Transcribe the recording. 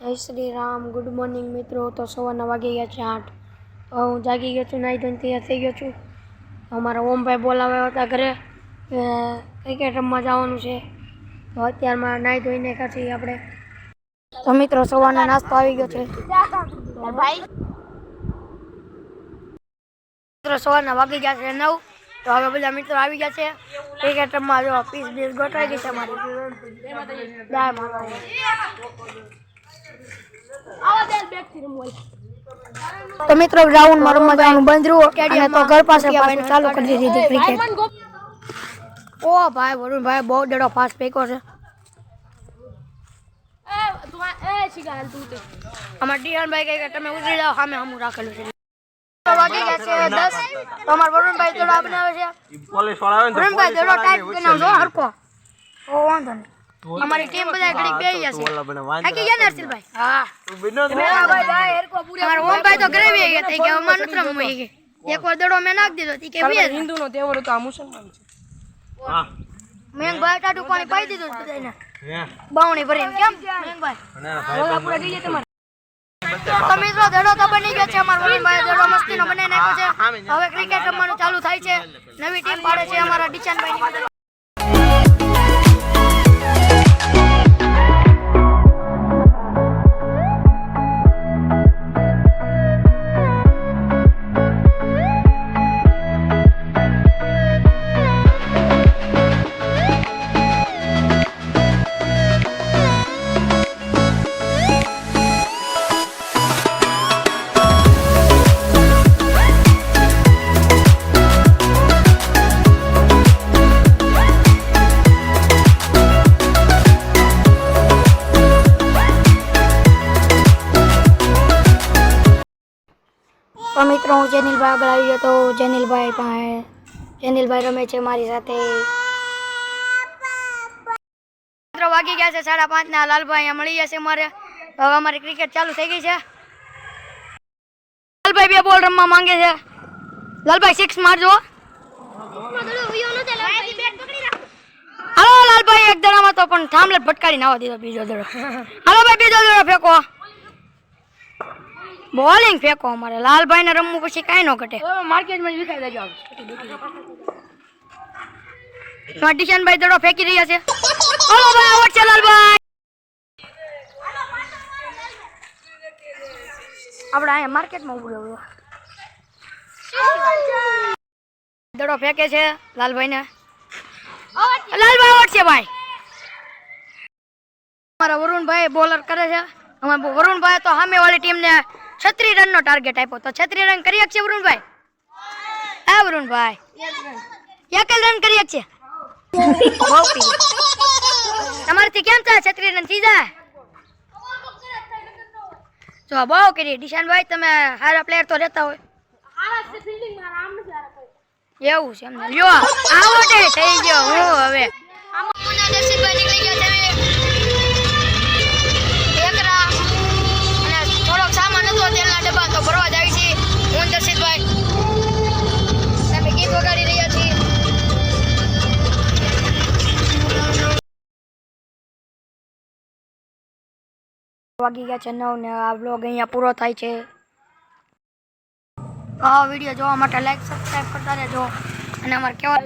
જય Shri Ram good morning મિત્રો. તો સવારના વાગી ગયા છે આઠ. તો હું જાગી ગયો છું, નાહી ધોઈને તૈયાર થઈ ગયો છું. અમારા ઓમભાઈ બોલાવ્યા હતા ઘરે. ક્રિકેટ રમવા જવાનું છે. તો અત્યારમાં નાહી ધોઈને કાઢી આપણે. તો મિત્રો, સવારનો નાસ્તો આવી ગયો છે. મિત્રો, સવારના વાગી ગયા છે નવ. તો હવે બધા મિત્રો આવી ગયા છે. ક્રિકેટ રમવા જો, પીસ બીસ ગોઠવાઈ ગઈ છે અમારી. જય માતા તો મિત્રો ગ્રાઉન્ડમાં રમવા જવાનું બંધ રહ્યું. અને તો ઘર પાસે પાછું ચાલુ કરી દીધી ક્રિકેટ ઓ ભાઈ વરુણ ભાઈ બહુ ડેડો ફાસ્ટ ફેંકો છે. અમાર ડિહાન ભાઈ કહે કે તમે ઉતરી જાઓ સામે હમું રાખેલું છે. વાગી ગયા છે દસ. તો અમાર વરુણભાઈ દડો બનાવે છે. વરુણભાઈ દોડો ટાઈપ બનાવજો હરકો ઓ વાંધો નહીં. અમારી ટીમ બધા ઘડીક બેસી જશે. ઓલા બને વાંધો થાકી ગયા ને હર્ષિલભાઈ? હા. તું બિનો અમાર અમારા ઓમભાઈ તો ઘરે બી ગયા કે અમાર નત્ર રમવું ગઈ એક વાર દડો મે નાખ દીધો તી કે બે હિન્દુ નો તહેવાર તો આ મુસલમાન છે. હા. મેં ભાઈ ટાટુ પાણી પાઈ દીધું છે બધાને બાવણી ભરીને કેમ? અને ભાઈ તો મિત્રો દડો તો બની ગયો છે અમારા વરુણભાઈ દડો મસ્તીનો બનાવી નાખ્યો છે. હવે ક્રિકેટ રમવાનું ચાલુ થાય છે. નવી ટીમ પાડે છે અમારા ડિચાનભાઈ તો મિત્રો, હું જેનિલભાઈ આગળ આવી ગયો તો જેનિલભાઈ પાસે જેનિલભાઈ રમે છે મારી સાથે. મિત્રો, વાગી ગયા છે સાડા પાંચ ના લાલભાઈ મળી જશે મારે હવે અમારી ક્રિકેટ ચાલુ થઈ ગઈ છે. લાલભાઈ બે બોલ રમવા માંગે છે. લાલભાઈ સિક્સ મારજો. હાલો, લાલભાઈ, એક દડામાં તો પણ થાંભલે ભટકાડી નાવા દીધો, બીજો દડો. હાલો ભાઈ, બીજો દડો ફેંકો. બોલિંગ ફેંકો અમારે. લાલભાઈ ને રમવું પછી કાંઈ ન ઘટે. માર્કેટમાં વિખાઈ દેજો કિશનભાઈ દડો ફેંકી રહ્યા છે. હાલો ભાઈ આઉટ છે લાલભાઈ. આપણે અહીંયા માર્કેટમાં ઉભું રહ્યું દડો ફેંકે છે લાલભાઈ ને લાલભાઈ આઉટ છે ભાઈ. અમારા વરુણભાઈ બોલર કરે છે. અમારા વરુણભાઈ તો સામે વાળી ટીમને છત્રી રન નો ટાર્ગેટ આપ્યો. તો છત્રી રન કરી શકશે વરુણભાઈ હા વરુણભાઈ એક જ રન કરી શકશે? પી કેમ થાય છત્રી રન થઈ જાય? જો, બહુ કરી. દિશાનભાઈ તમે સારા પ્લેયર તો રહેતા હોય. એવું છે એમને. લ્યો આવો થઈ ગયો. હું હવે? વાગી ગયા છે નવ ને આ બ્લોગ અહીંયા પૂરો થાય છે. આ વીડિયો જોવા માટે લાઈક સબસ્ક્રાઈબ કરતા રહેજો. અને અમારે કેવા